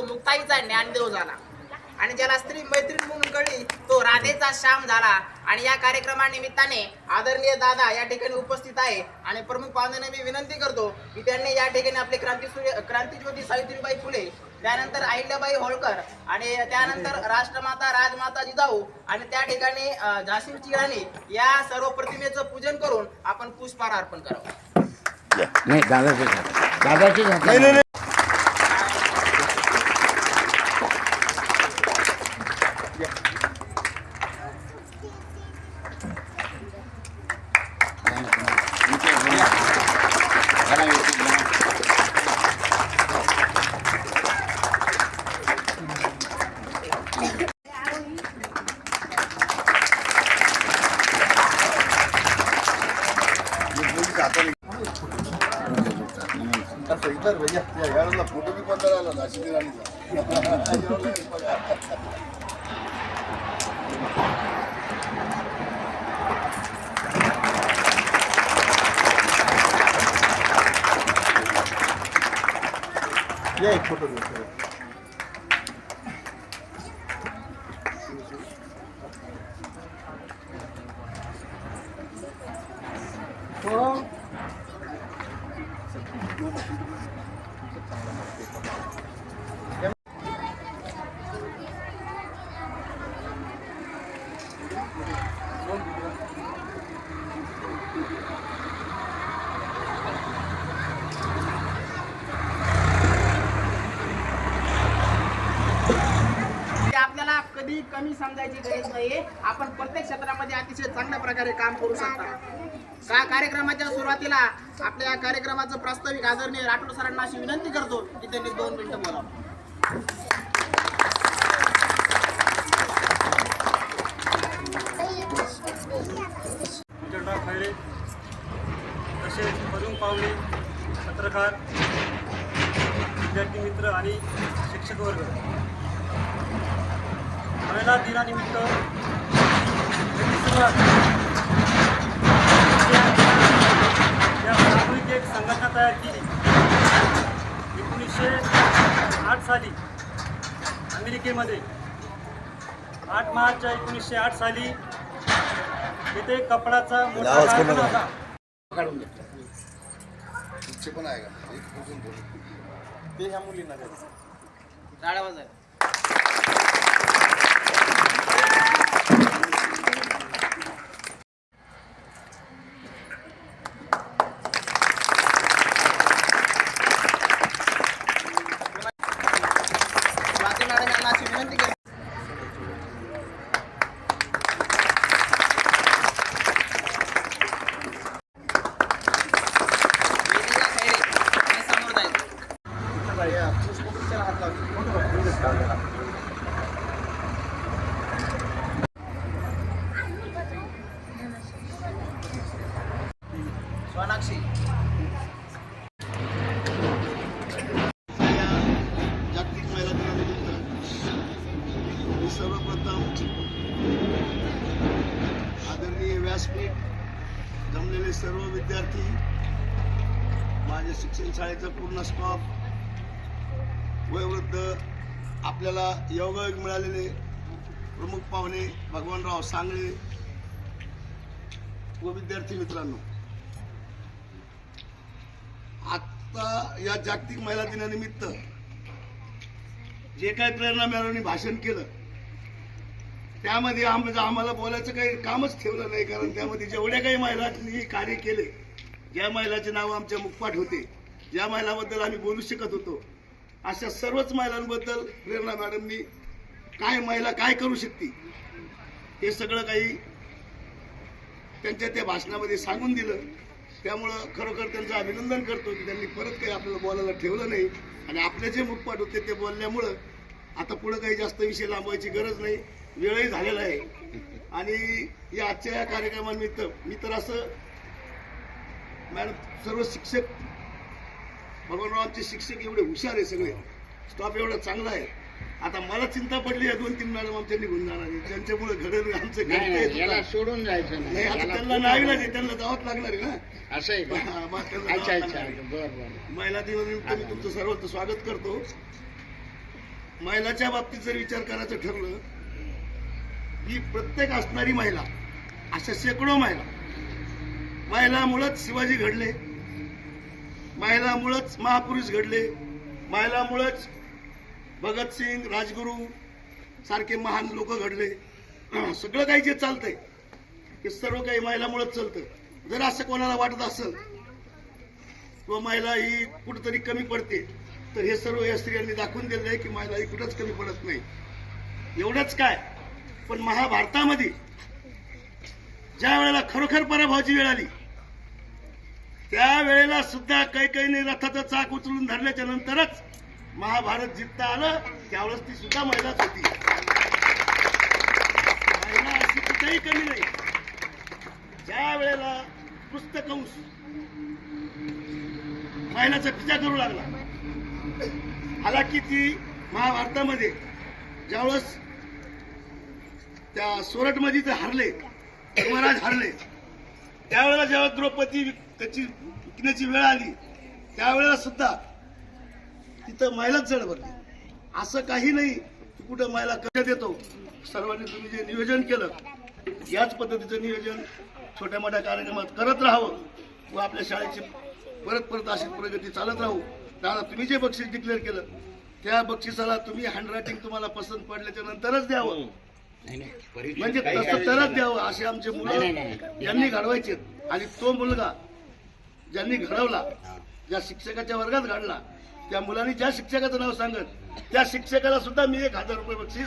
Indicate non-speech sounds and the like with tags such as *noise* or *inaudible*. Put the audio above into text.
तो मुक्ताईचा ज्ञानदेव झाला. आणि ज्याला स्त्री मैत्रीण म्हणून कळली तो राधेचा श्याम झाला. आणि या कार्यक्रमानिमित्ताने आदरणीय दादा या ठिकाणी उपस्थित आहे. आणि प्रमुख पाहुण्यांना मी विनंती करतो की त्यांनी या ठिकाणी आपले क्रांती सूर्य क्रांतीज्योती सावित्रीबाई फुले त्यानंतर अहिल्याबाई होळकर आणि त्यानंतर राष्ट्रमाता राजमाता जिजाऊ आणि त्या ठिकाणी झाशीची राणी या सर्व प्रतिमेचं पूजन करून आपण पुष्पहार अर्पण करावं. नाही दादाचे दादाचे फोटो बी बंद राहिला या एक फोटो घेऊ ते आपल्याला कधी कमी समजायची गरज नाहीये. आपण प्रत्येक क्षेत्रामध्ये अतिशय चांगल्या प्रकारे काम करू शकता. का कार्यक्रमाच्या सुरुवातीला आपल्या या कार्यक्रमाचं प्रास्ताविक आदरणीय राठोड सरांना अशी विनंती करतो की त्यांनी दोन मिनिटं बोला तसेच मधून पावले पत्रकार विद्यार्थी मित्र आणि शिक्षक वर्ग. महिला दिनानिमित्त या सामूहिक एक संघटना तयार केली. एकोणीसशे आठ साली अमेरिकेमध्ये आठ मार्च एकोणीसशे आठ साली तिथे कपडाचा मोठा कारखाना. होता. तुमचे पण आहे का? ते ह्या मुलींना टाळ्या वाजवा स्वाती मॅडम यांना अशी विनंती करतो वेदिका खैरे आणि समोर जायचं सोनाक्षी. जागतिक महिला दिनानिमित्त मी सर्वप्रथम आदरणीय व्यासपीठ जमलेले सर्व विद्यार्थी माझ्या शिक्षण शाळेचा पूर्ण स्टॉफ वयोवृद्ध आपल्याला योगायोग मिळालेले. प्रमुख पाहुणे भगवानराव सांगळे व विद्यार्थी मित्रांनो आता या जागतिक महिला दिनानिमित्त जे काही प्रेरणा मिळाली भाषण केलं त्यामध्ये आम- म्हणजे आम्हाला बोलायचं काही कामच ठेवलं नाही कारण त्यामध्ये जेवढ्या काही महिलांनी कार्य केले ज्या महिलाचे नाव आमच्या मुखपाठ होते ज्या महिलाबद्दल आम्ही बोलू शकत होतो अशा सर्वच महिलांबद्दल प्रेरणा मॅडमनी काय महिला काय करू शकते हे सगळं काही त्यांच्या त्या भाषणामध्ये सांगून दिलं. त्यामुळं खरोखर त्यांचं अभिनंदन करतो की त्यांनी परत काही आपल्याला बोलायला ठेवलं नाही. आणि आपले जे मुखपाट होते ते बोलल्यामुळं आता पुढं काही जास्त विषय लांबवायची गरज नाही. वेळही झालेला आहे. आणि या आजच्या या कार्यक्रमानिमित्त मी तर असं मॅडम सर्व शिक्षक भगवानरावांचे शिक्षक एवढे हुशार आहे सगळे. स्टॉफ एवढा चांगला आहे. आता मला चिंता पडली या दोन तीन मॅडम आमच्या निघून जाणार आहे. त्यांच्यामुळे घडत आमचं सोडून जायचं नाही. आता त्यांना नाही लागेल त्यांना जावंच लागणार आहे ना. असं आहे महिला दिनानिमित्त मी तुमचं सर्वांचं स्वागत करतो. महिलाच्या बाबतीत जर विचार करायचं ठरलं ही प्रत्येक असणारी महिला अशा शेकडो महिला महिलामुळंच शिवाजी घडले. महिलामुळंच महापुरुष घडले. महिलामुळंच भगतसिंग राजगुरू सारखे महान लोक घडले. *clears throat* सगळं काही जे चालतंय हे सर्व काही महिलामुळेच चालतं. जर असं कोणाला वाटत असेल किंवा महिला ही कुठंतरी कमी पडते तर हे सर्व या स्त्रियांनी दाखवून दिलेलं आहे की महिला ही कुठंच कमी पडत नाही. एवढंच काय पण महाभारतामध्ये ज्या वेळेला खरोखर पराभवाची वेळ आली त्यावेळेला सुद्धा काही काही रथाचं चाक उचलून धरल्याच्या नंतरच महाभारत जिंकता आलं. त्यावेळेस ती सुद्धा महिलाच होती. महिला अशी कुठेही कमी नाही. ज्या वेळेला पुस्तकंश महिलाचा पिछा करू लागला हालाकी ती महाभारतामध्ये ज्यावेळेस त्या सोरटमध्ये हरले धर्मराज हरले त्यावेळेला जेव्हा द्रौपदी त्याची विकण्याची वेळ आली त्यावेळेला सुद्धा तिथं महिलाच जड भरली असं काही नाही की कुठं महिला कशा देतो. सर्वांनी तुम्ही जे नियोजन केलं याच पद्धतीचं नियोजन छोट्या मोठ्या कार्यक्रमात करत राहावं व आपल्या शाळेची परत परत अशी प्रगती चालत राहू. दादा तुम्ही जे बक्षीस डिक्लेअर केलं त्या बक्षिसाला तुम्ही हँडरायटिंग तुम्हाला पसंत पडल्याच्या नंतरच द्यावं. म्हणजे तसं तरच द्यावं असे आमचे मुलं यांनी घडवायचे. आणि तो मुलगा ज्यांनी घडवला ज्या शिक्षकाच्या वर्गात घडला त्या मुलांनी ज्या शिक्षकाचं नाव सांगत त्या शिक्षकाला सुद्धा मी एक हजार रुपये बक्षीस